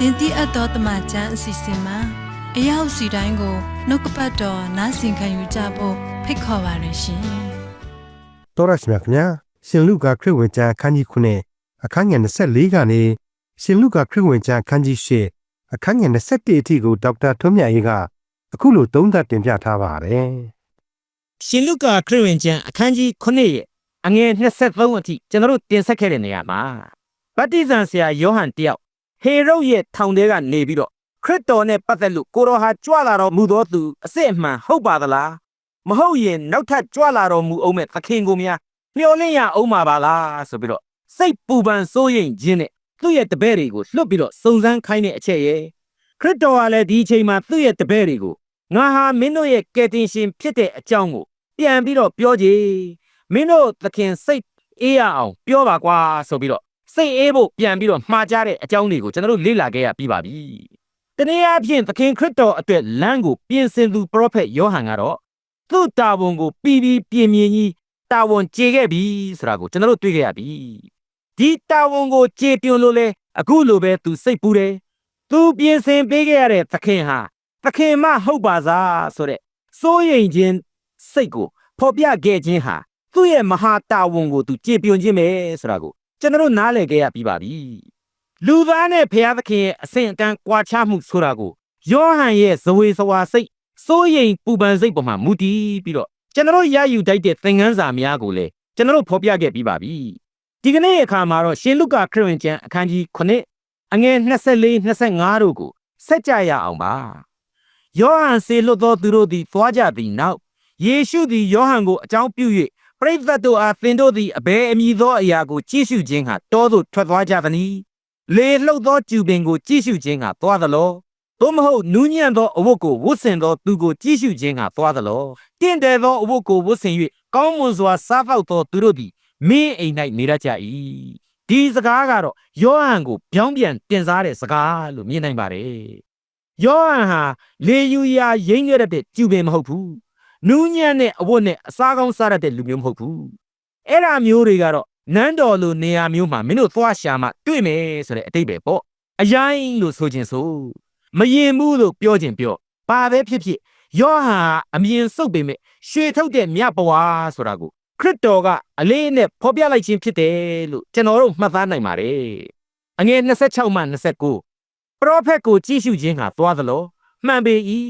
တင်တိအပ်သောတမချန်းအစီအစဉ်မှာအရောက်စီတိုင်းကိုနှုတ်ကပတ်တော်နားဆင်ခံယူကြဖို့ဖိတ်ခေါ်ပါရရှင်တော်ရရှိမြခင်ဗျာရှင်လူကခရစ်ဝင်ကျမ်းအခန်းကြီး9အခန်းငယ်24ကနေရှင်လူကခရစ်ဝင်ကျမ်းအခန်းကြီး10အခန်းငယ်21အထိကိုဒေါက်တာထွန်းမြတ်ရေးကအခုလိုသုံးသပ်တင်ပြထားပါတယ်ရှင်လုကာခရစ်ဝင်ကျမ်းအခန်းကြီး9ရဲ့အငယ်23အထိကျွန်တော်တို့တင်ဆက်ခဲ့တဲ့နေရာမှာဗတ္တိဇံဆရာယောဟန်တယောက် ဟေရုဒ်ရဲ့ထောင်ထဲကနေပြီးတော့ခရစ်တော်နဲ့ပတ်သက်လို့ကိုတော်ဟာကြွလာတော်မူသောသူအစစ်အမှန်ဟုတ်ပါသလားမဟုတ်ရင်နောက်ထပ်ကြွလာတော်မူအောင်မဲ့သခင်ကိုများမျှော်လင့်ရအောင်ပါပါလားဆိုပြီးတော့စိတ်ပူပန်စိုးရိမ်ခြင်းနဲ့သူ့ရဲ့တပည့်တွေကိုလွတ်ပြီးတော့စုံစမ်းခိုင်းတဲ့အချက်ရဲ့ခရစ်တော်ကလည်းဒီအချိန်မှာသူ့ရဲ့တပည့်တွေကိုငါဟာမင်းတို့ရဲ့ကယ်တင်ရှင်ဖြစ်တဲ့အကြောင်းကိုပြန်ပြီးတော့ပြောကြည်မင်းတို့သခင်စိတ်အေးရအောင်ပြောပါကွာဆိုပြီးတော့ စိတ်အေးဖို့ပြန်ပြီးတော့မှားကြတဲ့အကြောင်းတွေကိုကျွန်တော်တို့လေ့လာခဲ့ရပြီးပါပြီ။တနည်းအားဖြင့်သခင်ခရစ်တော်အတွက်လမ်းကိုပြင်ဆင်သူပရောဖက်ယောဟန်ကတော့သူ့တာဝန်ကိုပြီးပြီးပြင်းပြင်းကြီးတာဝန်ကျေခဲ့ပြီဆိုတာကိုကျွန်တော်တို့တွေ့ခဲ့ရပြီ။ဒီတာဝန်ကိုကျေပြွန်လို့လဲအခုလိုပဲသူစိတ်ပူတယ်။သူပြင်ဆင်ပေးခဲ့ရတဲ့သခင်ဟာသခင်မဟုတ်ပါစားဆိုတဲ့စိုးရိမ်ခြင်းစိတ်ကိုဖော်ပြခဲ့ခြင်းဟာသူ့ရဲ့မဟာတာဝန်ကိုသူကျေပြွန်ခြင်းပဲဆိုတာကို ကျွန်တော်တို့နားလည်ခဲ့ရပြီးပါပြီလူသားနဲ့ဘုရားသခင်ရဲ့အစဉ်အတန်းကွာခြားမှုဆိုတာကိုယောဟန်ရဲ့ဇဝေဇဝါစိတ်စိုးရိမ်ပူပန်စိတ်ပေါ်မှာမူတည်ပြီးတော့ကျွန်တော်ရယူတိုက်တဲ့သင်ခန်းစာများကိုလည်းကျွန်တော်ဖော်ပြခဲ့ပြီးပါပြီဒီကနေ့အခါမှာတော့ရှင်လုကာခရစ်ဝင်ကျမ်းအခန်းကြီး9အငယ်24 25တို့ကိုဆက်ကြရအောင်ပါယောဟန်စေလွတ်သောသူတို့သည်သွားကြသည်နောက်ယေရှုသည်ယောဟန်ကိုအကြောင်းပြု၍ပ ရိသတ်တို့အားသင်တို့သည်အဘယ်အမည်သောအရာကိုကြည့်ရှုခြင်းဟာတောသို့ထွက်သွားကြသနည်းလေလှုပ်သောကျူပင်ကိုကြည့်ရှုခြင်းဟာသွားသလောသို့မဟုတ်နူးညံ့သောအဝတ်ကိုဝတ်ဆင်သောသူကိုကြည့်ရှုခြင်းဟာသွားသလောတင့်တယ်သောအဝတ်ကိုဝတ်ဆင်၍ကောင်းမွန်စွာစားဖောက်သောသူတို့သည်မင်းအိမ်၌နေရကြ၏ဒီစကားကတော့ယောဟန်ကိုပြောင်းပြန်တင်စားတဲ့စကားလို့မြင်နိုင်ပါတယ်ယောဟန်ဟာလေယူရာရိမ့်ရတဲ့ကျူပင်မဟုတ်ဘူး နူးညံ့တဲ့အဝတ်နဲ့အစားကောင်းစားရတဲ့လူမျိုးမဟုတ်ဘူးအဲ့ဒါမျိုးတွေကတော့နန်းတော်လိုနေရာမျိုးမှာမင်းတို့သွားရှာမှတွေ့မယ်ဆိုတဲ့အတိတ်ပဲပေါ့အရင်လို့ဆိုခြင်းဆိုမရင်ဘူးလို့ပြောခြင်းပြောပါပဲဖြစ်ဖြစ်ယောဟန်အမြင်စုပ်ပေမဲ့ရွှေထုတ်တဲ့မြတ်ဘဝဆိုတာကိုခရစ်တော်ကအလေးနဲ့ဖော်ပြလိုက်ခြင်းဖြစ်တယ်လို့ကျွန်တော်တို့မှတ်သားနိုင်ပါတယ်အငယ်26မှ29ပရောဖက်ကိုကြည့်ရှုခြင်းဟာသွားသလိုမှန်ပေ၏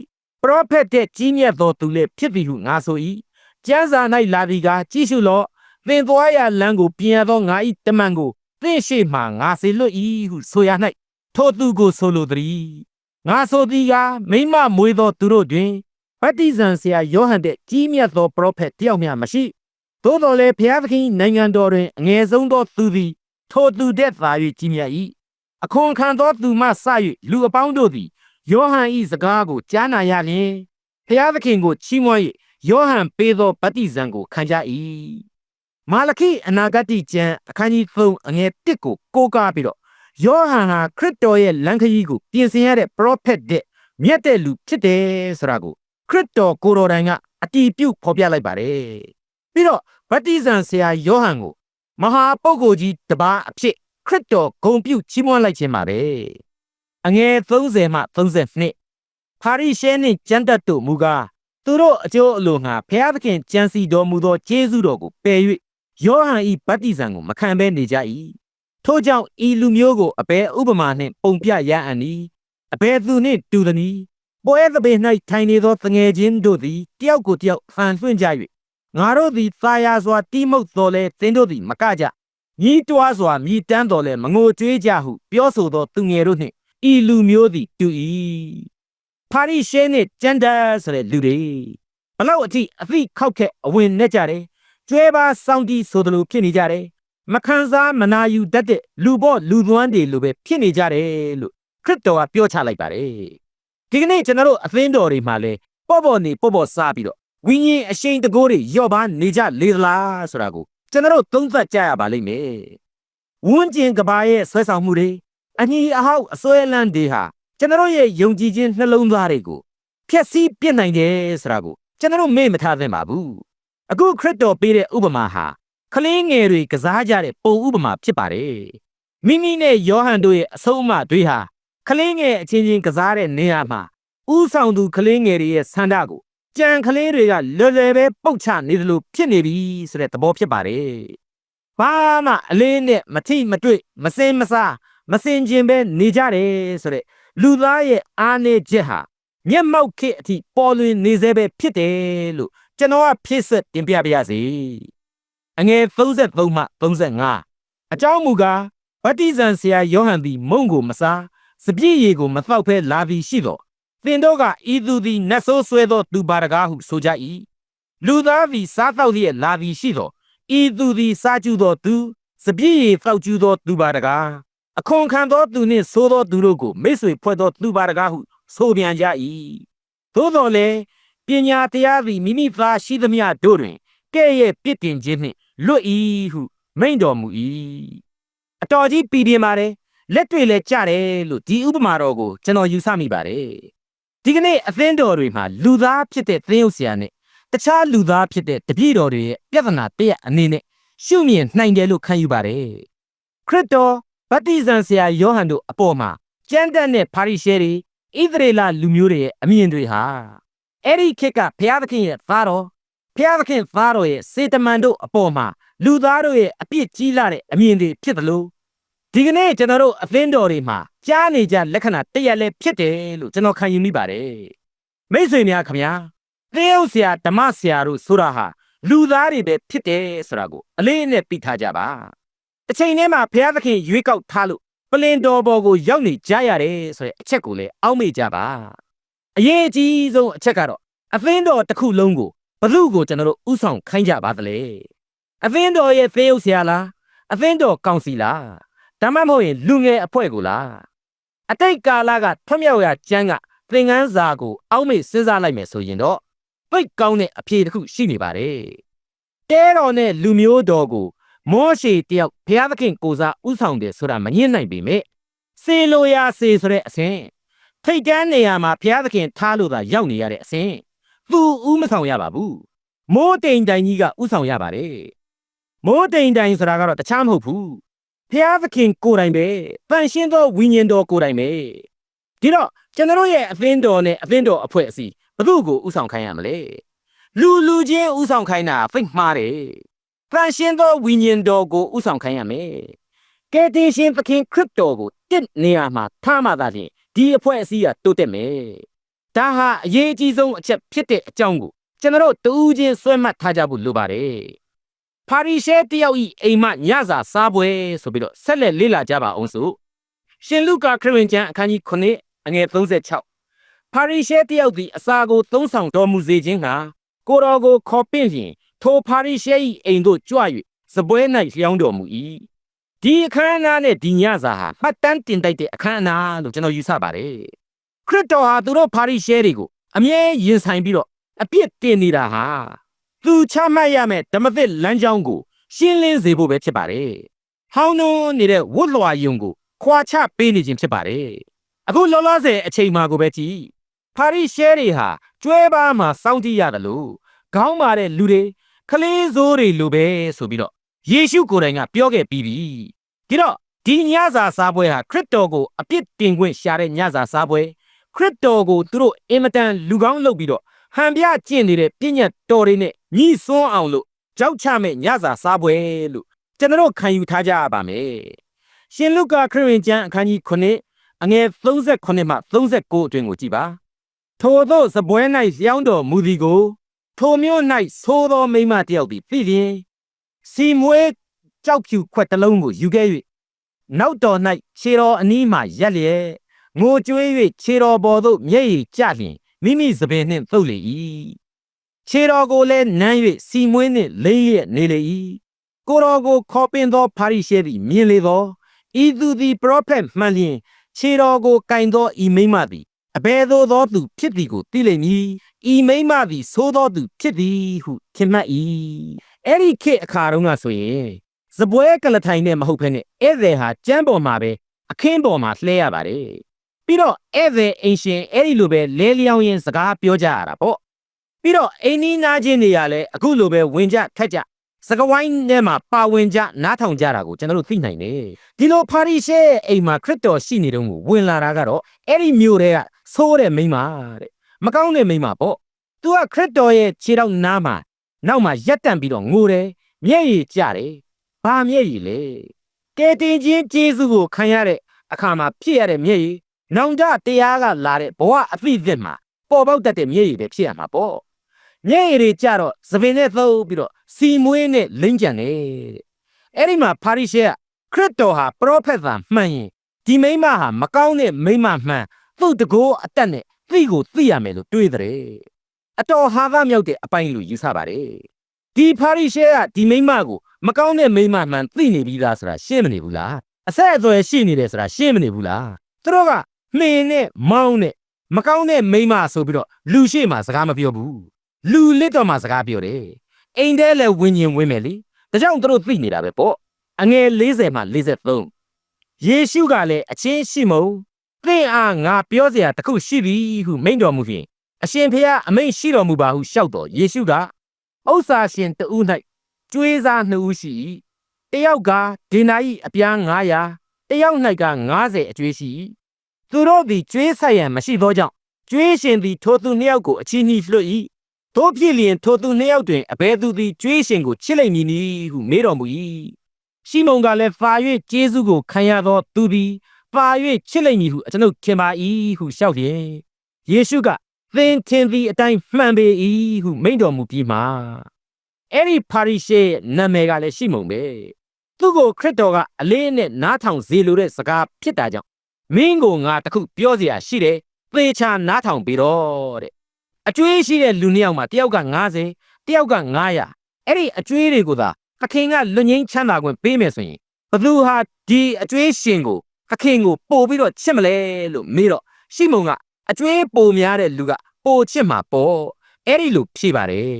ပရောဖက်တဲ့ကြီးမြတ်သောသူလည်းဖြစ်သည်ဟုငါဆို၏ကျမ်းစာ၌လာသည်ကကြည့်ရှုလော့သင်သွားရလမ်းကိုပြင်ရသောငါ၏တမန်ကိုသင်ရှိမှငါစေလွတ်၏ဟုဆိုရ၌ထိုသူကိုဆိုလိုသည်ငါဆိုသည်ကမိမမွေးသောသူတို့တွင်ဗတ္တိဇံဆရာယောဟန်တဲ့ကြီးမြတ်သောပရောဖက်တယောက်မျှမရှိသို့တော်လည်းဘုရားသခင်နိုင်ငံတော်တွင်အငယ်ဆုံးသောသူသည်ထိုသူတဲ့သာ၍ကြီးမြတ်၏အခွန်ခံသောသူမှစ၍လူအပေါင်းတို့သည် ယောဟန်၏စကားကိုကြားနာရလျင်ဘုရားသခင်ကိုချီးမွမ်း၍ယောဟန်ပေးသောဗတ္တိဇံကိုခံကြ၏မာလခိအနာဂတ်ကျမ်းအခန်းကြီး3အငယ်1ကိုကိုးကားပြီးတော့ယောဟန်ဟာခရစ်တော်ရဲ့လမ်းခရီးကိုပြင်ဆင်ရတဲ့ပရောဖက်တဲ့မြတ်တဲ့လူဖြစ်တယ်ဆိုတာကိုခရစ်တော်ကိုယ်တော်တိုင်ကအတီးပြုတ်ဖော်ပြလိုက်ပါတယ်ပြီးတော့ဗတ္တိဇံဆရာယောဟန်ကိုမဟာပုဂ္ဂိုလ်ကြီးတစ်ပါးအဖြစ်ခရစ်တော်ဂုံပြုတ်ချီးမွမ်းလိုက်ခြင်းပါပဲ အငယ်30မှ32ဖာရိရှဲနှင့်ကျမ်းတတ်တို့မူကားသူတို့အကျိုးအလိုငှာဖျားသခင်ကြံစီတော်မူသောကျေးဇူးတော်ကိုပယ်၍ယောဟန်၏ဗတ္တိဇံကိုမခံဘဲနေကြ၏ထို့ကြောင့်ဤလူမျိုးကိုအဘယ်ဥပမာနှင့်ပုံပြရအံ့ဤအဘယ်သူနှင့်တူသနည်းပွဲသဘေ၌ထိုင်နေသောတငယ်ချင်းတို့သည်တယောက်ကိုတယောက်ဖန်ဆွင့်ကြ၍ငါတို့သည်သာယာစွာတိမုတ်တော်လဲသင်တို့သည်မကကြညီးတွားစွာမြည်တမ်းတော်လဲမငိုကြွေးကြဟု ပြောဆိုသောသူငယ်တို့နှင့် ဤလူမျိုးသည်တူ၏ပါရိရှဲနှင့်ကျန်တာဆိုတဲ့လူတွေဘလောက်အထိအသိခောက်ခက်အဝင်နဲ့ကြတယ်ကျွဲပါစောင်းတီဆိုသလိုဖြစ်နေကြတယ်မခံစားမနာယူတတ်တဲ့လူပေါ့လူသွမ်းတွေလိုပဲဖြစ်နေကြတယ်လို့ခရစ်တော်ကပြောချလိုက်ပါတယ်ဒီကနေ့ကျွန်တော်တို့အသင်းတော်တွေမှာလဲပေါ့ပေါ့နေပေါ့ပေါ့စားပြီးတော့ဝိညာဉ်အရှိန်တကိုးတွေလျော့ပါနေကြလေသလားဆိုတာကိုကျွန်တော်တို့သုံးသပ်ကြရပါလိမ့်မယ်ဝန်းကျင်ကဘာရဲ့ဆွဲဆောင်မှုတွေ အညီအဟောက်အစွဲလန်းတွေဟာကျွန်တော်ရဲ့ယုံကြည်ခြင်းနှလုံးသားတွေကိုဖျက်ဆီးပြစ်နိုင်တယ်ဆိုတာကိုကျွန်တော်မေ့မထားသင့်ပါဘူးအခုခရစ်တော်ပေးတဲ့ဥပမာဟာကလေးငယ်တွေကစားကြတဲ့ပုံဥပမာဖြစ်ပါတယ်မိမိနဲ့ယောဟန်တို့ရဲ့အဆုံးအမတွေဟာကလေးငယ်အချင်းချင်းကစားတဲ့နေရာမှာဥဆောင်သူကလေးငယ်တွေရဲ့ဆန္ဒကိုကြံကလေးတွေကလွယ်လွယ်ပဲပုတ်ချနေတယ်လို့ဖြစ်နေပြီဆိုတဲ့သဘောဖြစ်ပါတယ်။ဘာမှအလေးနဲ့မထိမတွေ့မစင်မစား မစင်ကျင်ပဲနေကြတယ်ဆိုတဲ့လူသားရဲ့အားနည်းချက်ဟာမျက်မှောက်ခေတ်အထိပေါ်လွင်နေစေပဲဖြစ်တယ်လို့ကျွန်တော်ကဖြစ်ဆက်တင်ပြပါရစေ။အငယ်33မှ35အကြောင်းမူကားဗတ္တိဇံဆရာယောဟန်သည်မုံကိုမစားစပြည့်ရည်ကိုမသောက်ဖဲလာပြီးရှိတော့သင်တို့ကဤသူသည်နတ်ဆိုးဆွဲသောသူပါတကားဟုဆိုကြ၏လူသားသည်စားသောက်လျက်လာပြီးရှိတော့ဤသူသည်စားကျူသောသူစပြည့်ရည်သောက်ကျူသောသူပါတကား အခွန်ခံသောသူနှင့်ဆိုးသောသူတို့ကိုမိတ်ဆွေဖွဲ့သောသူပါတကားဟုဆိုပြန်ကြ၏သို့တော်လည်းပညာတရားသည်မိမိသားရှိသမျှတို့တွင်ကဲ့ရဲ့ပြစ်တင်ခြင်းနှင့်လွတ်၏ဟုမိန့်တော်မူ၏အတော်ကြီးပြည်ပြင်းပါတယ်လက်တွေလည်းကြတယ်လို့ဒီဥပမာတော်ကိုကျွန်တော်ယူဆမိပါတယ်ဒီကနေ့အသင်းတော်တွေမှာလူသားဖြစ်တဲ့သင်းဥဆရာနဲ့တခြားလူသားဖြစ်တဲ့တပည့်တော်တွေရဲ့ပြဿနာတရက်အနေနဲ့ရှုမြင်နိုင်တယ်လို့ခံယူပါတယ်ခရစ်တော် ဗတ္တိဇံဆရာယောဟန်တို့အပေါ်မှာကျမ်းတတ်တဲ့ပါရီရှဲတွေဣသရေလလူမျိုးတွေရဲ့အမြင်တွေဟာအဲ့ဒီခေတ်ကဘုရားသခင်ရဲ့သားတော်ဘုရားသခင်သားတော်ရဲ့စေတမန်တို့အပေါ်မှာလူသားတို့ရဲ့အပြစ်ကြီးလာတဲ့အမြင်တွေဖြစ်သလိုဒီကနေ့ကျွန်တော်တို့အသင်းတော်တွေမှာကြားနေကြလက္ခဏာတရက်လဲဖြစ်တယ်လို့ကျွန်တော်ခံယူမိပါတယ်မိတ်ဆွေများခင်ဗျာသင်းဥဆရာဓမ္မဆရာတို့ဆိုတာဟာလူသားတွေပဲဖြစ်တယ်ဆိုတာကိုအလေးအနက်သိထားကြပါ တစ်ချိန်တည်းမှာဘုရားသခင်ရွေးကောက်ထားလို့ပလင်တော်ဘော်ကိုရောက်နေကြရတယ်ဆိုတဲ့အချက်ကိုလည်းအောက်မေ့ကြပါအရေးအကြီးဆုံးအချက်ကတော့အသင်းတော်တစ်ခုလုံးကိုဘလူကိုကျွန်တော်တို့ဥဆောင်ခိုင်းကြပါသလဲအသင်းတော်ရဲ့သေယုတ်ဆရာလားအသင်းတော်ကောင်စီလားဒါမှမဟုတ်ရင်လူငယ်အဖွဲ့ကိုလားအတိတ်ကာလကထွမြောက်ရကျမ်းကသင်ခန်းစာကိုအောက်မေ့စဉ်းစားလိုက်မယ်ဆိုရင်တော့ပိတ်ကောင်းတဲ့အဖြေတစ်ခုရှိနေပါတယ်တဲတော်နဲ့လူမျိုးတော်ကို မောရှေတယောက်ဘုရားသခင်ကိုစားဥဆောင်တယ်ဆိုတာမငြင်းနိုင်ပေမဲ့စေလိုရာစေဆိုတဲ့အစဉ်ထိတ်တန်းနေရာမှာဘုရားသခင်ထားလို့သာရောက်နေရတဲ့အစဉ်သူဥမဆောင်ရပါဘူးမိုးတိမ်တိုင်ကြီးကဥဆောင်ရပါတယ်မိုးတိမ်တိုင်ဆိုတာကတော့တခြားမဟုတ်ဘူးဘုရားသခင်ကိုယ်တိုင်ပဲတန်ရှင်းသောဝိညာဉ်တော်ကိုယ်တိုင်ပဲဒီတော့ကျွန်တော်ရဲ့အသင်းတော်နဲ့အသင်းတော်အဖွဲ့အစည်းဘသူ့ကိုဥဆောင်ခိုင်းရမလဲလူလူချင်းဥဆောင်ခိုင်းတာဖိတ်မှားတယ် တန်ရှင်းသောဝိညာဉ်တော်ကိုဥဆောင်ခိုင်းရမယ်ကယ်တင်ရှင်သခင်ခရစ်တော်ကိုတစ်နေရာမှာထားမှသာလျှင်ဒီအဖွဲ့အစည်းကတိုးတက်မယ်ဒါဟာအရေးအကြီးဆုံးအချက်ဖြစ်တဲ့အကြောင်းကိုကျွန်တော်တို့တူးချင်းဆွဲမှတ်ထားကြဖို့လိုပါတယ်။ပါရီရှဲတယောက်ဤအိမ်မညစာစားပွဲဆိုပြီးတော့ဆက်လက်လေ့လာကြပါအောင်စို့။ရှင်လုကာခရစ်ဝင်ကျမ်းအခန်းကြီး9အငယ်36ပါရီရှဲတယောက်သည်အစာကိုသုံးဆောင်တော်မူစေခြင်းကကိုတော်ကိုခေါ်ပင့်လျင် ထိုပါရီရှဲဤအိမ်သို့ကြွ၍စပွဲ၌လျောင်းတော်မူ၏။ဒီအခမ်းအနားနဲ့ဒီညစာဟာမှတ်တမ်းတင်တိုက်တဲ့အခမ်းအနားလို့ကျွန်တော်ယူဆပါတယ်။ခရစ်တော်ဟာသူတို့ပါရီရှဲတွေကိုအမြဲရင်ဆိုင်ပြီးတော့အပြစ်တင်နေတာဟာသူချမှတ်ရမယ့်ဓမ္မသစ်လမ်းကြောင်းကိုရှင်းလင်းစေဖို့ပဲဖြစ်ပါတယ်။ဟောင်းနှုံးနေတဲ့ဝတ်လွှာယုံကိုခွာချပေးနေခြင်းဖြစ်ပါတယ်။အခုလောလောဆယ်အချိန်မှာကိုပဲကြည့်။ပါရီရှဲတွေဟာကျွဲပါမှာစောင့်ကြည့်ရတယ်လို့ခေါင်းမာတဲ့လူတွေ ခလေးစိုးတွေလိုပဲဆိုပြီးတော့ယေရှုကိုယ်တိုင်ကပြောခဲ့ပြီးပြီ။ဒီတော့ဒီညစာစားပွဲဟာခရစ်တော်ကိုအပြစ်တင်ခွင့်ရှာတဲ့ညစာစားပွဲခရစ်တော်ကိုသူတို့အင်မတန်လူကောင်းလုပ်ပြီးတော့ဟန်ပြကျင့်နေတဲ့ပြည့်ညတ်တော်တွေနဲ့ညီစွန်းအောင်လို့ကြောက်ချမဲ့ညစာစားပွဲလို့ကျွန်တော်ခံယူထားကြရပါမယ်။ရှင်လုကာခရစ်ဝင်ကျမ်းအခန်းကြီး9အငယ်38မှ39အတွင်ကိုကြည်ပါ။ထိုသောစပွဲ၌လျောင်းတော်မူသည်ကို ထိုမျိုး၌သိုးသောမိမတယောက်သည်သိလျင်စီမွေးကြောက်ဖြူခွက်တစ်လုံးကိုယူခဲ့၍နောက်တော်၌ခြေတော်အနီးမှရက်လျက်ငိုကြွေး၍ခြေတော်ပေါ်သို့မျက်ရည်ကျလျင်မိမိစပယ်နှင့်သုတ်လေ၏ခြေတော်ကိုလည်းနမ်း၍စီမွေးနှင့်လိမ့်ရနေလေ၏ကိုတော်ကိုခေါ်ပင်သောပါရိရှဲသည်မြင်လေသောဤသူသည်ပရောဖက်မှန်လျင်ခြေတော်ကိုကင်သောဤမိမသည် အဘယ်သို့သောသူဖြစ်သည်ကိုသိလိမ့်မည်ဤမိမသည်သိုးသောသူဖြစ်သည်ဟုထင်မှတ်၏အဲ့ဒီခေတ်အခါတုန်းကဆိုရင်စပွဲကလထိုင်နဲ့မဟုတ်ဘဲနဲ့ဧည့်သည်ဟာကျမ်းပေါ်မှာပဲအခင်းပေါ်မှာလှဲရပါတယ်ပြီးတော့ဧည့်သည်အိမ်ရှင်အဲ့ဒီလိုပဲလဲလျောင်းရင်စကားပြောကြရတာပေါ့ပြီးတော့အိမ်နီးနားချင်းတွေကလည်းအခုလိုပဲဝင်ကြထက်ကြစကဝိုင်းထဲမှာပါဝင်ကြနားထောင်ကြတာကိုကျွန်တော်တို့သိနိုင်တယ်ဒီလိုပါရီရှဲအိမ်မှာခရစ်တော်ရှိနေတော့ကိုဝင်လာတာကတော့အဲ့ဒီမြို့တွေက ဆိုးတဲ့မိန်းမတဲ့မကောင်းတဲ့မိန်းမပေါ့သူကခရစ်တော်ရဲ့ခြေထောက်နားမှာနောက်မှာရက်တန့်ပြီးတော့ငိုတယ်မျက်ရည်ကျတယ်ဘာမျက်ရည်လဲကဲတင်ချင်းကျေးဇူးကိုခံရတဲ့အခါမှာဖြစ်ရတဲ့မျက်ရည်နောင်တတရားကလာတဲ့ဘဝအသည့်အသစ်မှာပေါ်ပေါက်တတ်တဲ့မျက်ရည်ပဲဖြစ်ရမှာပေါ့ညဲ့ရည်တွေကြတော့သပင်နဲ့သုံးပြီးတော့စီမွေးနဲ့လိမ့်ကြံတယ်တဲ့အဲ့ဒီမှာဖာရိရှဲကခရစ်တော်ဟာပရောဖက်သာမှန်ရင်ဒီမိန်းမဟာမကောင်းတဲ့မိန်းမမှန် သူ့တကိုးအတက်နဲ့သိကိုသိရမယ်လို့တွေးတဲ့အတော်ဟာသမြောက်တဲ့အပိုင်းလို့ယူဆပါတယ်ဒီဖာရိရှဲကဒီမိန်းမကိုမကောင်းတဲ့မိန်းမမှန်သိနေပြီးသားဆိုတာရှင်းမနေဘူးလားအဆက်အသွယ်ရှိနေတယ်ဆိုတာရှင်းမနေဘူးလားသူတို့ကမှင်နဲ့မောင်းနဲ့မကောင်းတဲ့မိန်းမဆိုပြီးတော့လူရှိမှစကားမပြောဘူးလူလစ်တော့မှစကားပြောတယ်အိမ်ထဲလဲဝင်းရင်ဝင်းမယ်လေဒါကြောင့်သူတို့သိနေတာပဲပေါ့အငယ်40မှ43ယေရှုကလည်းအချင်းရှိမုံ သင်အားငါပြောစရာတခုရှိသည်ဟုမိန့်တော်မူဖြင့်အရှင်ဖျားအမိန့်ရှိတော်မူပါဟုရှောက်တော်ယေရှုကဥစ္စာရှင်တဦး၌ကျွေးစားနှစ်ဦးရှိ၏တယောက်ကဒေနာ၏အပြား900တယောက်၌က90အကျွေးရှိ၏သူတို့သည်ကျွေးဆက်ရန်မရှိသောကြောင့်ကျွေးရှင်သည်ထိုသူနှစ်ယောက်ကိုအချီးနှီးလွှတ်၏တို့ဖြစ်လျင်ထိုသူနှစ်ယောက်တွင်အဘယ်သူသည်ကြွေးရှင်ကိုချစ်လိမ့်မည်နည်းဟုမေးတော်မူ၏။ရှိမုန်ကလည်းဖာ၍ဂျေဇုကိုခံရသောသူသည် ပါ၍ချစ်လိမ့်မည်ဟုကျွန်ုပ်ခင်ပါ၏ဟုလျှောက်လျက်ယေရှုကသင်ထင်သည့်အတိုင်းမှန်ပေ၏ဟုမိန့်တော်မူပြီးမှအဲ့ဒီပါရီရှဲနာမည်ကလည်းရှိမုံပဲသူ့ကိုခရစ်တော်ကအလေးနဲ့နားထောင်စေလိုတဲ့စကားဖြစ်တာကြောင့်မင်းကိုငါတခုပြောစရာရှိတယ်သေချာနားထောင်ပြီးတော့တဲ့အကျွေးရှိတဲ့လူနှစ်ယောက်မှာတယောက်က90တယောက်က900အဲ့ဒီအကျွေးတွေကိုသာသခင်ကလွတ်ငင်းချမ်းသာခွင့်ပေးမယ်ဆိုရင်ဘသူဟာဒီအကျွေးရှင်ကို သခင်ကိုပို့ပြီးတော့ချစ်မလဲလို့မေးတော့ရှိမုံကအကျွေးပိုများတဲ့လူကပိုချစ်မှာပေါ့အဲ့ဒီလိုဖြေပါတယ်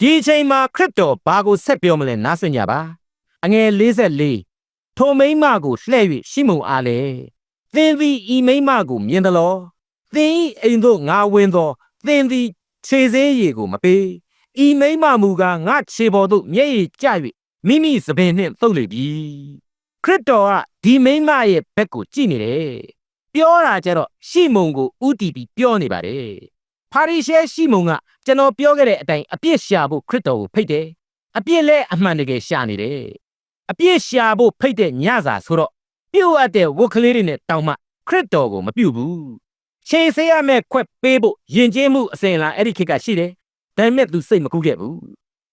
ဒီအချိန်မှာခရစ်တော်ဘာကိုဆက်ပြောမလဲနားဆွင့်ကြပါအငယ်44ထိုမိမကိုလှဲ့၍ရှိမုံအားလေသင်သည်ဤမိမကိုမြင်သလောသင်ဤအိမ်သို့ငါဝင်သောသင်သည်ခြေစေးရည်ကိုမပေးဤမိမမူကားငါခြေပေါ်သို့မျက်ရည်ကျ၍မိမိသပင်နှင့်သုတ်လေပြီ ခရစ်တော်ကဒီမိမရဲ့ဘက်ကိုကြည့်နေတယ်ပြောတာကြတော့ရှီမုံကိုဥတီပြီးပြောနေပါတယ်ဖာရိရှဲရှီမုံကကျွန်တော်ပြောခဲ့တဲ့အတိုင်းအပြစ်ရှာဖို့ခရစ်တော်ကိုဖိတ်တယ်အပြစ်လဲအမှန်တကယ်ရှာနေတယ်အပြစ်ရှာဖို့ဖိတ်တဲ့ညစာဆိုတော့ပြုတ်အပ်တဲ့ဝတ်ကလေးတွေနဲ့တောင်းမှခရစ်တော်ကိုမပြုတ်ဘူးခြေဆေးရမဲ့ခွက်ပေးဖို့ယဉ်ကျေးမှုအစဉ်လာအဲ့ဒီခေတ်ကရှိတယ်ဒါပေမဲ့သူစိတ်မကူးခဲ့ဘူး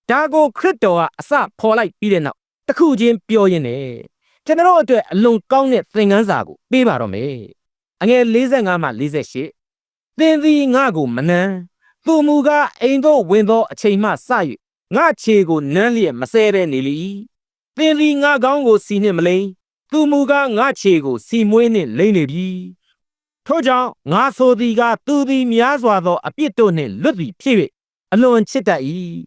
ဒါကိုခရစ်တော်ကအစဖော်လိုက်ပြီးတဲ့နောက်တစ်ခုချင်းပြောရင်းနဲ့ ကျွန်တော်တို့အတွက်အလွန်ကောင်းတဲ့သင်ခန်းစာကိုပေးပါတော့မယ်အငယ်45မှ48သင်သည်ငါကိုမနှမ်းသူမူကားအိမ်သို့ဝင်သောအချိန်မှစ၍ငါခြေကိုနမ်းလျက်မဆဲဘဲနေလီသင်သည်ငါကောင်းကိုစီနှင့်မလိန်သူမူကားငါခြေကိုစီမွေးနှင့်လိမ့်နေပြီထို့ကြောင့်ငါဆိုသည်ကသူသည်များစွာသောအပြစ်တို့နှင့်လွတ်သည်ဖြစ်၍အလွန်ချစ်တတ်၏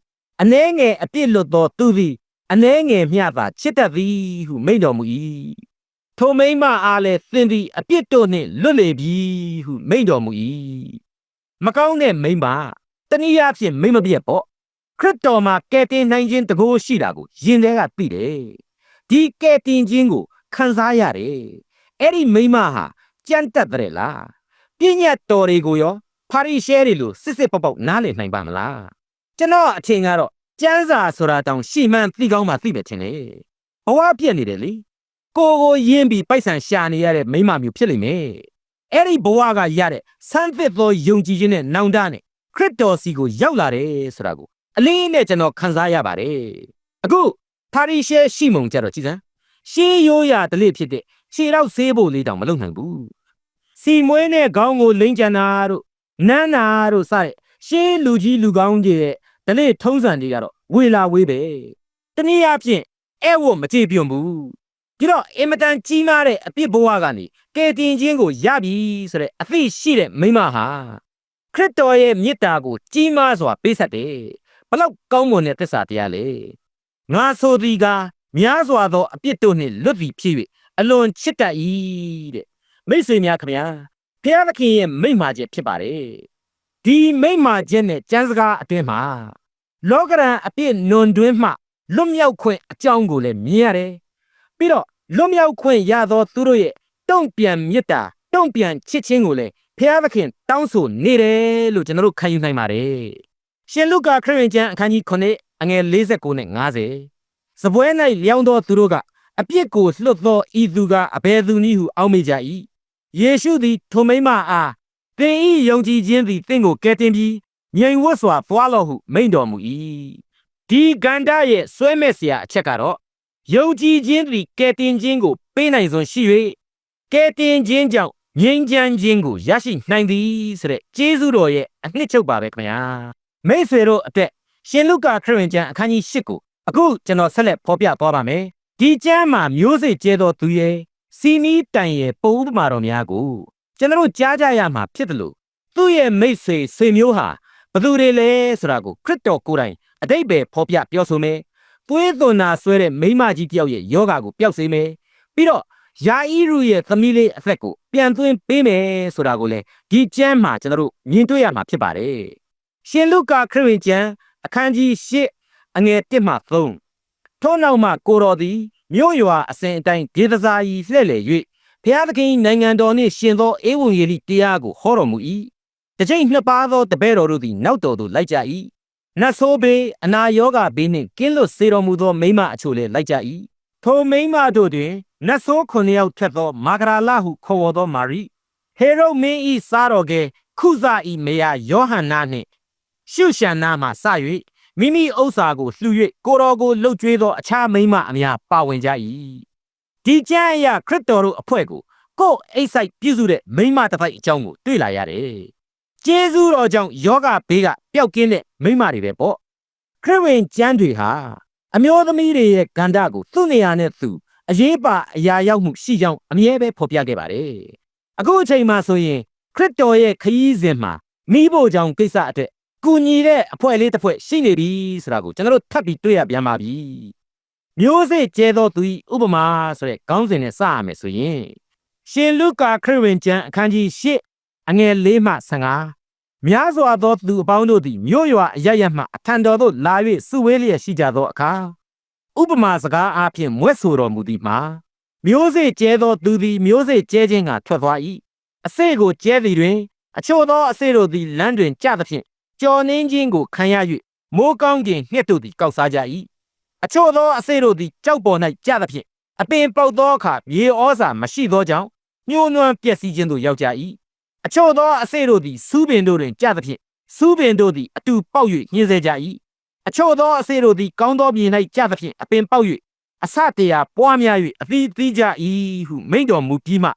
အနှဲငယ်အပြစ်လွတ်သောသူသည် အနှဲငယ်မျှသာချစ်တတ်သည်ဟုမိန့်တော်မူ၏ထိုမိမအားလည်းသင်သည်အပြစ်တို့နှင့်လွတ်လေပြီဟုမိန့်တော်မူ၏မကောင်းတဲ့မိမတနည်းအားဖြင့်မိမပြက်ပေါ့ခရစ်တော်မှာကယ်တင်နိုင်ခြင်းတကိုးရှိတာကိုယင်တဲ့ကသိတယ်ဒီကယ်တင်ခြင်းကိုခံစားရတယ်အဲ့ဒီမိမဟာကြမ်းတက်တဲ့လားပြည့်ညတ်တော်တွေကိုရောဖာရိရှဲတွေလိုစစ်စစ်ပေါက်ပေါက်နားလည်နိုင်ပါမလားကျွန်တော်အထင်ကတော့ ကျမ်းစာဆိုတာတောင်ရှီမှန်သိကောင်းမှသိပဲထင်လေဘဝပြက်နေတယ်လေကိုကိုယင်းပြီးပိုက်ဆံရှာနေရတဲ့မိမမျိုးဖြစ်လိမ့်မယ်အဲ့ဒီဘဝကရတဲ့ဆန်းသစ်သောယုံကြည်ခြင်းနဲ့နောင်တနဲ့ခရစ်တော်စီကိုရောက်လာတယ်ဆိုတာကိုအလေးနဲ့ကျွန်တော်ခံစားရပါတယ်အခုဖာရိရှဲရှိမုံကြတော့ကြည်စမ်းရှေးရိုးရာတလိဖြစ်တဲ့ခြေတော့ဆေးဖို့လေးတောင်မလုပ်နိုင်ဘူးစီမွေးနဲ့ခေါင်းကိုလိမ့်ကြံတာတို့နန်းနာတို့စတဲ့ရှေးလူကြီးလူကောင်းကြီးရဲ့ ဒလိထုံးစံတွေကတော့ဝေလာဝေးပဲတနည်းအားဖြင့်အဲ့ဝတ်မကြည့်ပြုံဘူးဒီတော့အင်မတန်ကြီးမားတဲ့အပြစ်ဘဝကနေကယ်တင်ခြင်းကိုရပြီဆိုတဲ့အသိရှိတဲ့မိမဟာခရစ်တော်ရဲ့မေတ္တာကိုကြီးမားစွာပေးဆက်တယ်ဘလောက်ကောင်းမွန်တဲ့သစ္စာတရားလေငါဆိုသည်ကများစွာသောအပြစ်တို့နှင့်လွတ်သည်ဖြစ်၍အလွန်ချစ်တတ်၏တဲ့မိတ်ဆွေများခင်ဗျာဖျားသခင်ရဲ့မိန့်မာချက်ဖြစ်ပါတယ် ဒီမိန့်မာချက်နဲ့ကျမ်းစကားအတွင်းမှာလောကရန်အပြစ်နွန်တွင်းမှလွတ်မြောက်ခွင့်အကြောင်းကိုလည်းမြင်ရတယ်ပြီးတော့လွတ်မြောက်ခွင့်ရသောသူတို့ရဲ့တုံ့ပြန်မေတ္တာတုံ့ပြန်ချစ်ခြင်းကိုလည်းဖျားသခင်တောင်းဆိုနေတယ်လို့ကျွန်တော်တို့ခံယူနိုင်ပါတယ်ရှင်လုကာခရစ်ဝင်ကျမ်းအခန်းကြီး9အငယ်49နဲ့50စပွဲ၌လျောင်းသောသူတို့ကအပြစ်ကိုလွတ်သောဤသူကအဘယ်သူနည်းဟုအောက်မေ့ကြ၏ယေရှုသည်ထိုမိမ့်မအား သင်ဤယုံကြည်ခြင်းသည်သင်ကိုကယ်တင်ပြီးငြိမ်ဝတ်စွာသွားလော့ဟုမိန့်တော်မူ၏ဒီကန္တာရဲ့ဆွဲမဲ့စရာအချက်ကတော့ယုံကြည်ခြင်းသည်ကယ်တင်ခြင်းကိုပေးနိုင်စွန်ရှိ၍ကယ်တင်ခြင်းကြောင့်ငြိမ်းချမ်းခြင်းကိုရရှိနိုင်သည်ဆိုတဲ့ကျေးဇူးတော်ရဲ့အနှစ်ချုပ်ပါပဲခင်ဗျာမိတ်ဆွေတို့အသက်ရှင်လုကာခရစ်ဝင်ကျမ်းအခန်းကြီး၈ကိုအခုကျွန်တော်ဆက်လက်ဖော်ပြသွားပါမယ်ဒီကျမ်းမှာမျိုးစေ့ကျဲသောသူရဲ့စီနီးတိုင်ရဲ့ပုံဥပမာတော်များကို ကျွန်တော်တို့ကြားကြရမှာဖြစ်တယ်လို့သူ့ရဲ့မိတ်ဆွေဆွေမျိုးဟာဘယ်သူတွေလဲဆိုတာကိုခရစ်တော်ကိုယ်တိုင်အတိတ်ပဲဖော်ပြပြောဆိုမယ်သွေးသွန်နာဆွဲတဲ့မိန်းမကြီးတယောက်ရဲ့ယောဂါကိုပျောက်စေမယ်ပြီးတော့ယာအီရုရဲ့သမီးလေးအသက်ကိုပြန်သွင်းပေးမယ်ဆိုတာကိုလည်းဒီကျမ်းမှာကျွန်တော်တို့မြင်တွေ့ရမှာဖြစ်ပါတယ်ရှင်လုကာခရစ်ဝင်ကျမ်းအခန်းကြီး၈အငယ်၁မှ3ထို့နောက်မှကိုတော်သည်မြို့ရွာအစဉ်အတိုင်းဒေသစာကြီးလှည့်လည်၍ ဘုရားသခင်နိုင်ငံတော်နှင့်ရှင်သောဧဝံဂေလိတရားကိုဟောတော်မူ၏တစ်ချိန်နှစ်ပါးသောတပည့်တော်တို့သည်နောက်တော်သို့လိုက်ကြ၏နတ်ဆိုးဘေးအနာရောဂါဘေးနှင့်ကင်းလွတ်စေတော်မူသောမိမအချို့လည်းလိုက်ကြ၏ထိုမိမတို့တွင်နတ်ဆိုးခုနှစ်ယောက်ထက်သောမာဂရာလဟုခေါ်ဝေါ်သောမာရိဟေရုမင်း၏စားတော်ကဲခုဇ၏မေယာယောဟန်နာနှင့်ရှုရှန်နာမှစ၍မိမိဥစ္စာကိုလှူ၍ကိုတော်ကိုလှုပ်ကြွေးသောအခြားမိန်းမအများပါဝင်ကြ၏ ဒီကျမ်းအရာခရစ်တော်တို့အဖွဲ့ကိုကိုယ်အိတ်ဆိုင်ပြုစုတဲ့မိန်းမတစ်ပိုက်အကြောင်းကိုတွေ့လာရတယ်ကျေးဇူးတော်ကြောင့်ယောဂဘေးကပျောက်ကင်းတဲ့မိန်းမတွေပဲပေါ့ခရစ်ဝင်ကျမ်းတွေဟာအမျိုးသမီးတွေရဲ့ကန္တာကိုသူ့နေရာနဲ့သူအရေးပါအရာရောက်မှုရှိကြောင်းအမြဲပဲဖော်ပြခဲ့ပါတယ်အခုအချိန်မှဆိုရင်ခရစ်တော်ရဲ့ခရီးစဉ်မှာမိဖို့ကြောင့်ကိစ္စအတွက်ကူညီတဲ့အဖွဲ့လေးတစ်ဖွဲ့ရှိနေပြီဆိုတာကိုကျွန်တော်တို့ထပ်ပြီးတွေ့ရပြန်ပါပြီ မျိုးစေ့ကျဲသောသူ၏ဥပမာဆိုတဲ့ခေါင်းစဉ်နဲ့စရမယ်ဆိုရင်ရှင်လုကာခရစ်ဝင်ကျမ်းအခန်းကြီး၈အငယ်၄မှ15များစွာသောသူအပေါင်းတို့သည်မြို့ရွာအရရမှအထံတော်သို့လာ၍စုဝေးလျက်ရှိကြသောအခါဥပမာစကားအားဖြင့်မွဲ့ဆိုတော်မူသည်မှာမျိုးစေ့ကျဲသောသူသည်မျိုးစေ့ကျဲခြင်းကထွက်သွား၏အစေကိုကျဲသည်တွင် အချို့သောအစေတို့သည်လမ်းတွင်ကြသဖြင့်ကြော်နှင်းခြင်းကိုခံရ၍မိုးကောင်းကင်နှင့်တို့သည်ကောက်စားကြ၏ အချို့သောအစေတို့သည်ကြောက်ပေါ်၌ကြသဖြင့်အပင်ပေါက်သောအခါမြေဩဇာမရှိသောကြောင့်ညှိုးနွမ်းပျက်စီးခြင်းသို့ရောက်ကြ၏အချို့သောအစေတို့သည်စူးပင်တို့တွင်ကြသဖြင့်စူးပင်တို့သည်အတူပေါက်၍ညှင်းဆဲကြ၏အချို့သောအစေတို့သည်ကောင်းသောမြေ၌ကြသဖြင့်အပင်ပေါက်၍အဆတရာပွားများ၍အသီးသီးကြ၏ဟုမိန့်တော်မူပြီးမှ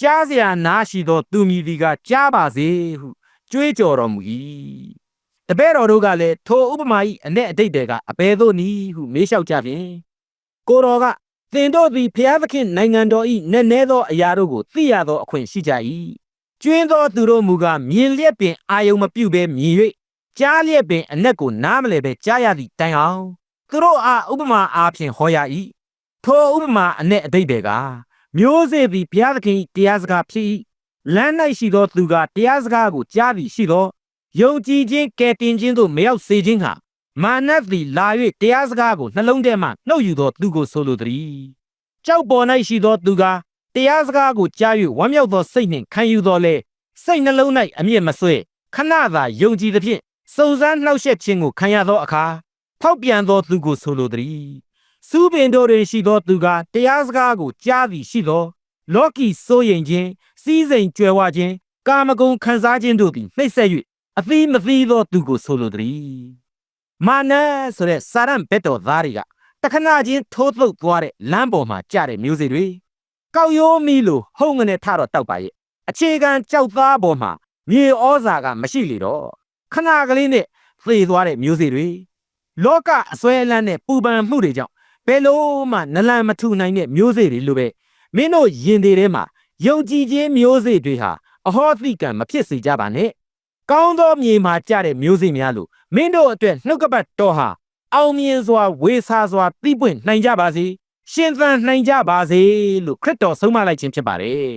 ကြားเสียနားရှိသောသူမည်ဒီကကြားပါစေဟုကြွေးကြော်တော်မူ၏ တပည့်တော်တို့ကလည်းထိုဥပမာ၏အ내အတိတ်တွေကအဘယ်သို့နည်းဟုမေးလျှောက်ကြဖြင့်ကိုတော်ကသင်တို့သည်ဖျားသခင်နိုင်ငံတော်၏နည်းနည်းသောအရာတို့ကိုသိရသောအခွင့်ရှိကြ၏ကျွင်းသောသူတို့မူကားမြင်လျက်ပင်အာယုံမပြုတ်ဘဲမြင်၍ကြားလျက်ပင်အ내ကိုနားမလဲပဲကြားရသည့်တိုင်အောင်သူတို့အားဥပမာအားဖြင့်ဟောရ၏ထိုဥပမာအ내အတိတ်တွေကမျိုးစေ့သည်ဘုရားသခင်၏တရားစကားဖြစ်၏လမ်း၌ရှိသောသူကတရားစကားကိုကြားသည်ရှိသော ယုံကြည်ခြင်းကယ်တင်ခြင်းသို့မရောက်စေခြင်းဟာမာနသည်လာ၍တရားစကားကိုနှလုံးထဲမှနှုတ်ယူသောသူကိုဆိုလိုသည်ကြောက်ပေါ်၌ရှိသောသူကတရားစကားကိုကြား၍ဝမ်းမြောက်သောစိတ်နှင့်ခံယူတော်လေစိတ်နှလုံး၌အမြင့်မဆွဲခဏသာယုံကြည်သဖြင့်စုံစမ်းနှောက်ယှက်ခြင်းကိုခံရသောအခါဖောက်ပြန်သောသူကိုဆိုလိုသည်စူးပင်တို့တွင်ရှိသောသူကတရားစကားကိုကြားသည်ရှိသော လောကီစိုးရင်ခြင်းစီးစိမ်ကြွယ်ဝခြင်းကာမဂုဏ်ခံစားခြင်းတို့သည်နှိမ့်ဆက်၍ အသီးမသီးသောသူကိုဆိုလိုသည်မာနဆိုတဲ့စာရန်ဘက်တော်သားတွေကတခဏချင်းထိုးသုတ်သွားတဲ့လမ်းပေါ်မှာကြတဲ့မျိုးစေ့တွေကောက်ရိုးမီလိုဟုံငနဲ့ထတော့တောက်ပါရဲ့အခြေခံကြောက်သားပေါ်မှာမြေဩဇာကမရှိလေတော့ခဏကလေးနဲ့သေသွားတဲ့မျိုးစေ့တွေလောကအစွဲအလန်းနဲ့ပူပန်မှုတွေကြောင့်ဘယ်လို့မှနလန်မထူနိုင်တဲ့မျိုးစေ့တွေလိုပဲမင်းတို့ယင်တွေထဲမှာယုံကြည်ခြင်းမျိုးစေ့တွေဟာအဟောသိကံမဖြစ်စေကြပါနဲ့ ကောင်းသောမြေမှာကြတဲ့မျိုးစေ့များလို့မင်းတို့အတွက်နှုတ်ကပတ်တော်ဟာအောင်မြင်စွာဝေဆာစွာသိပွင့်နိုင်ကြပါစေရှင်သန်နိုင်ကြပါစေလို့ခရစ်တော်ဆုံးမလိုက်ခြင်းဖြစ်ပါတယ်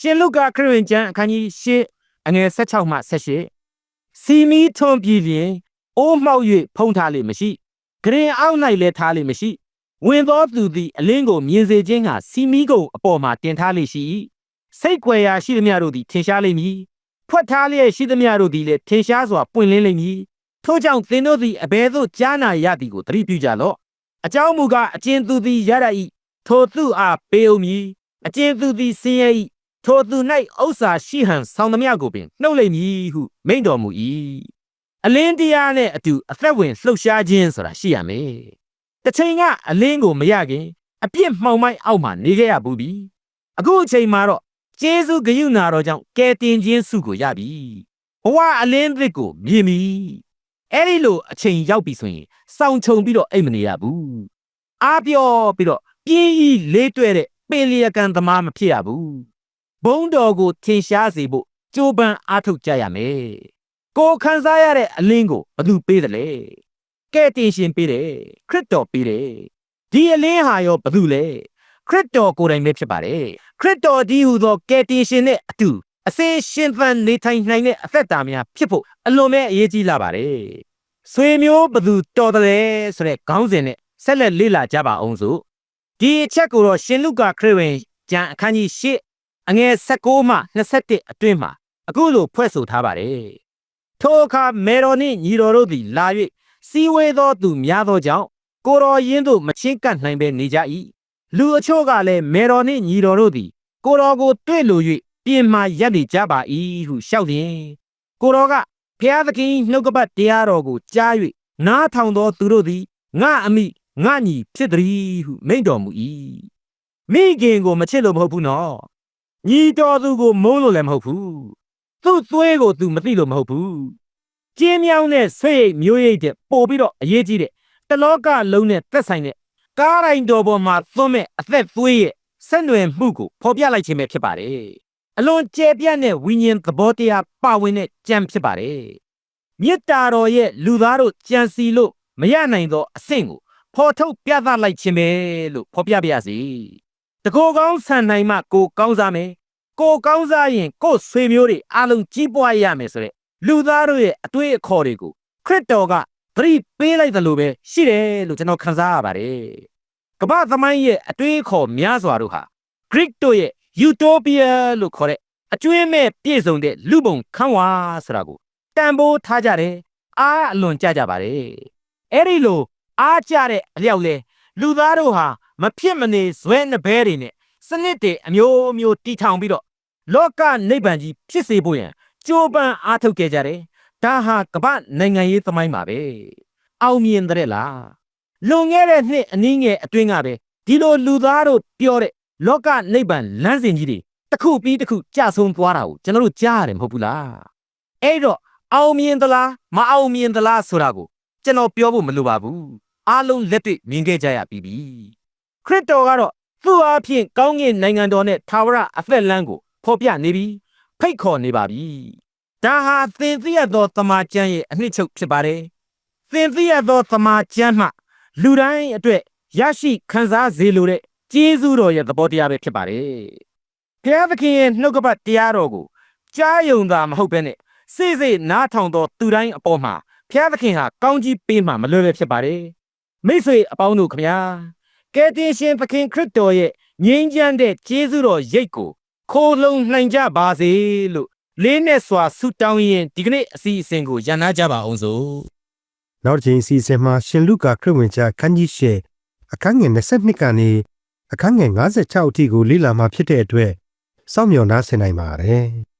ရှင်လုကာခရစ်ဝင်ကျမ်းအခန်းကြီး၈အငယ်16မှ18စီမီထွန်ပြည်လျင်အိုးမှောက်၍ဖုံးထားလေမရှိဂရင်အောက်၌လည်းထားလိမ့်မရှိဝင်သောသူသည်အလင်းကိုမြင်စေခြင်းကစီမီကုံအပေါ်မှာတင်ထားလိမ့်ရှိ၏စိတ်ွယ်ရာရှိသမျှတို့သည်ထင်ရှားလိမ့်မည် ဖွက်ထားလျက်ရှိသမျှတို့သည်လည်းထင်ရှားစွာပွင့်လင်းလိမ့်မည်ထို့ကြောင့်သင်တို့သည်အဘယ်သို့ကြားနာရသည်ကိုသတိပြုကြလော့အကြောင်းမူကားအကျဉ်သူသည်ရရ၏ထိုသူအားပေးဦးမည်အကျဉ်သူသည်ဆင်းရဲ၏ထိုသူ၌ဥစ္စာရှိဟန်ဆောင်သမျှကိုပင်နှုတ်လိမ့်မည်ဟုမိန့်တော်မူ၏အလင်းတရားနဲ့အတူအသက်ဝင်လှုပ်ရှားခြင်းဆိုတာရှိရမယ်တစ်ချိန်ကအလင်းကိုမရခင်အပြစ်မှောင်မိုက်အောက်မှာနေခဲ့ရဘူးပြီအခုအချိန်မှာတော့ ကျေးဇူးဂရုဏာတော်ကြောင့်ကယ်တင်ခြင်းစုကိုရပြီဘဝအလင်းသစ်ကိုမြင်ပြီအဲ့ဒီလိုအချိန်ရောက်ပြီဆိုရင်စောင့်ချုံပြီးတော့အိတ်မနေရဘူးအားပြောပြီးတော့ပြင်းဤလေးတွဲတဲ့ပင်လျက်ကန်သမားမဖြစ်ရဘူးဘုံတော်ကိုထင်ရှားစေဖို့ကြိုးပမ်းအားထုတ်ကြရမယ်ကိုခံစားရတဲ့အလင်းကိုဘသူပေးတယ်လဲကဲ့တင်ရှင်ပေးတယ်ခရစ်တော်ပေးတယ်ဒီအလင်းဟာရောဘသူလဲ ခရစ်တော်ကိုယ်တိုင်ပဲဖြစ်ပါတယ်ခရစ်တော်ဒီဟူသောကယ်တင်ရှင်နဲ့အတူအစင်ရှင်သန်နေထိုင်နိုင်တဲ့အသက်တာများဖြစ်ဖို့အလွန်ပဲအရေးကြီးလာပါတယ်ဆွေမျိုးဘသူတော်တယ်လဲဆိုတဲ့ခေါင်းစဉ်နဲ့ဆက်လက်လေ့လာကြပါအောင်စို့ဒီအချက်ကိုတော့ရှင်လုကာခရစ်ဝင်ကျမ်းအခန်းကြီး၈အငယ်16မှ21အတွင်းမှာအခုလိုဖွဲ့ဆိုထားပါတယ်ထိုအခါမေတော်နှင့်ညီတော်တို့သည်လာ၍စီဝေသောသူများသောကြောင့်ကိုတော်ရင်းတို့မချင်းကပ်နိုင်ဘဲနေကြ၏ လူအချို့ကလည်းမေတော်နှင့်ညီတော်တို့သည် ကိုတော်ကိုတွေ့လို၍ပြင်မာရက်နေကြပါ၏ဟုရှောက်လျင်ကိုတော်ကဖျားသခင်နှုတ်ကပတ်တရားတော်ကိုကြား၍နားထောင်သောသူတို့သည်ငါအမိငါညီဖြစ်သည်ဟုမိန့်တော်မူ၏မိခင်ကိုမချစ်လို့မဟုတ်ဘူးနော်ညီတော်သူကိုမုန်းလို့လည်းမဟုတ်ဘူးသူ့သွေးကိုသူမသိလို့မဟုတ်ဘူးကျင်းမြောင်းတဲ့ဆွေရိတ်မျိုးရိတ်တဲ့ပို့ပြီးတော့အရေးကြီးတဲ့တလောကလုံးနဲ့သက်ဆိုင်တဲ့ ကားတိုင်းတော်ပေါ်မှာသွန်းမဲ့အသက်သွေးရဲ့ဆက်နွယ်မှုကိုဖော်ပြလိုက်ခြင်းပဲဖြစ်ပါတယ်အလွန်ကျယ်ပြန့်တဲ့ဝိညာဉ်သဘောတရားပါဝင်တဲ့ကြံဖြစ်ပါတယ်မေတ္တာတော်ရဲ့လူသားတို့ကြံစီလို့မရနိုင်သောအဆင့်ကိုဖော်ထုတ်ပြသလိုက်ခြင်းပဲလို့ဖော်ပြပါရစေတကိုယ်ကောင်းဆန်နိုင်မှကိုယ်ကောင်းစားမယ်ကိုယ်ကောင်းစားရင်ကိုယ်ဆွေမျိုးတွေအားလုံးကြီးပွားရမယ်ဆိုတဲ့လူသားတို့ရဲ့အတွေ့အခေါ်တွေကိုခရစ်တော်က သတိပေးလိုက်တယ်လို့ပဲရှိတယ်လို့ကျွန်တော်ခန်းစားရပါတယ်ကမ္ဘာသမိုင်းရဲ့အတွေ့အခေါ်များစွာတို့ဟာ Greek တို့ရဲ့ Utopia လို့ခေါ်တဲ့အကျွင်းမဲ့ပြည့်စုံတဲ့လူပုံခန်းဝါဆိုတာကိုတန်ဖိုးထားကြတယ်အားအလွန်ကြကြပါတယ်အဲ့ဒီလိုအားကြတဲ့အလျောက်လဲလူသားတို့ဟာမဖြစ်မနေဇွဲနှဘဲတွေနဲ့စနစ်တွေအမျိုးမျိုးတီထောင်ပြီးတော့လောကနိဗ္ဗာန်ကြီးဖြစ်စေဖို့ရန်ကြိုးပမ်းအားထုတ်ခဲ့ကြတယ် ဒါဟာကမ္ဘာနိုင်ငံရေးသမိုင်းပါပဲအောင်မြင်တဲ့လားလွန်ခဲ့တဲ့နှစ်အနည်းငယ်အတွင်းကပဲဒီလိုလူသားတို့ပြောတဲ့လောကနိဗ္ဗာန်လမ်းစဉ်ကြီးတွေတစ်ခုပြီးတစ်ခုကြဆုံးသွားတာကိုကျွန်တော်တို့ကြားရတယ်မဟုတ်ဘူးလားအဲ့တော့အောင်မြင်သလားမအောင်မြင်သလားဆိုတာကိုကျွန်တော်ပြောဖို့မလိုပါဘူးအားလုံးလက်တွေ့မြင်ခဲ့ကြရပြီးပြီခရစ်တော်ကတော့သူ့အားဖြင့်ကောင်းကင်နိုင်ငံတော်နဲ့သာဝရအသက်လမ်းကိုဖော်ပြနေပြီဖိတ်ခေါ်နေပါပြီ ဒါဟာသင်သိရသောတမန်ကျမ်းရဲ့အနှစ်ချုပ်ဖြစ်ပါတယ်သင်သိရသောတမန်ကျမ်းမှလူတိုင်းအတွက်ရရှိခံစားစေလိုတဲ့ကျေးဇူးတော်ရဲ့သဘောတရားပဲဖြစ်ပါတယ်ဘုရားသခင်ရဲ့နှုတ်ကပတ်တရားတော်ကိုကြားယုံတာမဟုတ်ဘဲနဲ့စိတ်စိတ်နားထောင်သောသူတိုင်းအပေါ်မှာဘုရားသခင်ဟာကောင်းကြီးပေးမှမလွယ်ပဲဖြစ်ပါတယ်မိတ်ဆွေအပေါင်းတို့ခမညာကယ်တင်ရှင်သခင်ခရစ်တော်ရဲ့ငြိမ်းချမ်းတဲ့ကျေးဇူးတော်ရိတ်ကိုခိုးလုံနိုင်ကြပါစေလို့ လေးနဲ့စွာဆုတောင်းရင်ဒီကနေ့အစီအစဉ်ကိုရန်နာကြပါအောင်စို့နောက်တစ်ချိန်အစီအစဉ်မှာရှင်လုကာခရစ်ဝင်ကျမ်းခန်းကြီး၈အခန်းငယ်22ကနေအခန်းငယ်56အထိကိုလေ့လာမှာဖြစ်တဲ့အတွက်စောင့်မျှော်နှားဆင်နိုင်ပါတယ်။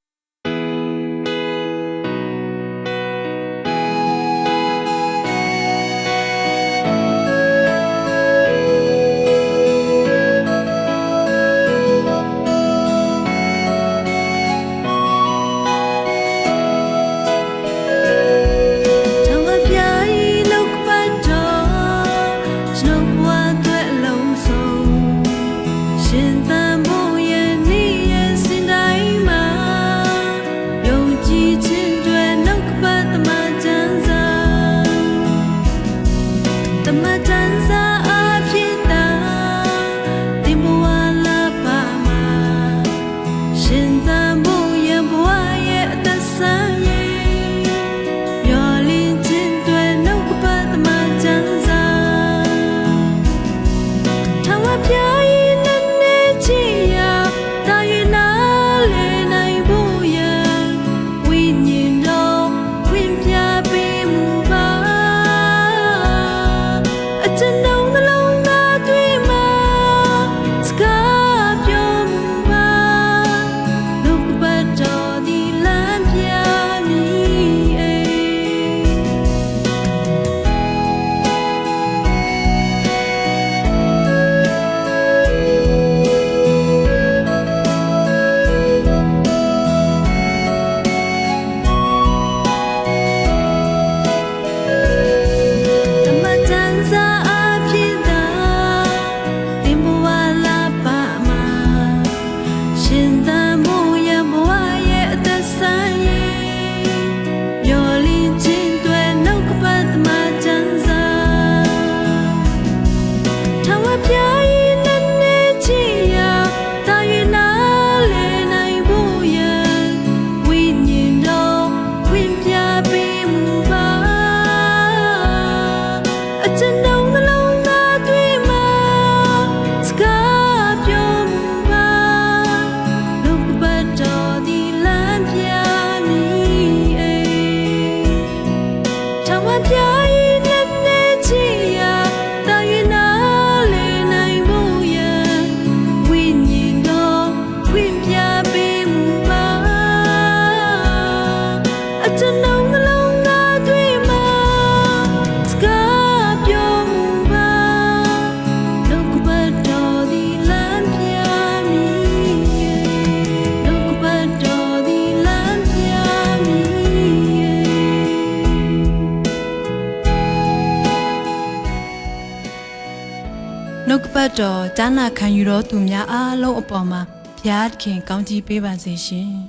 တော်ဂျာနာခံယူတော်သူများအားလုံးအပေါ်မှာဘုရားသခင်ကောင်းချီးပေးပါစေရှင်။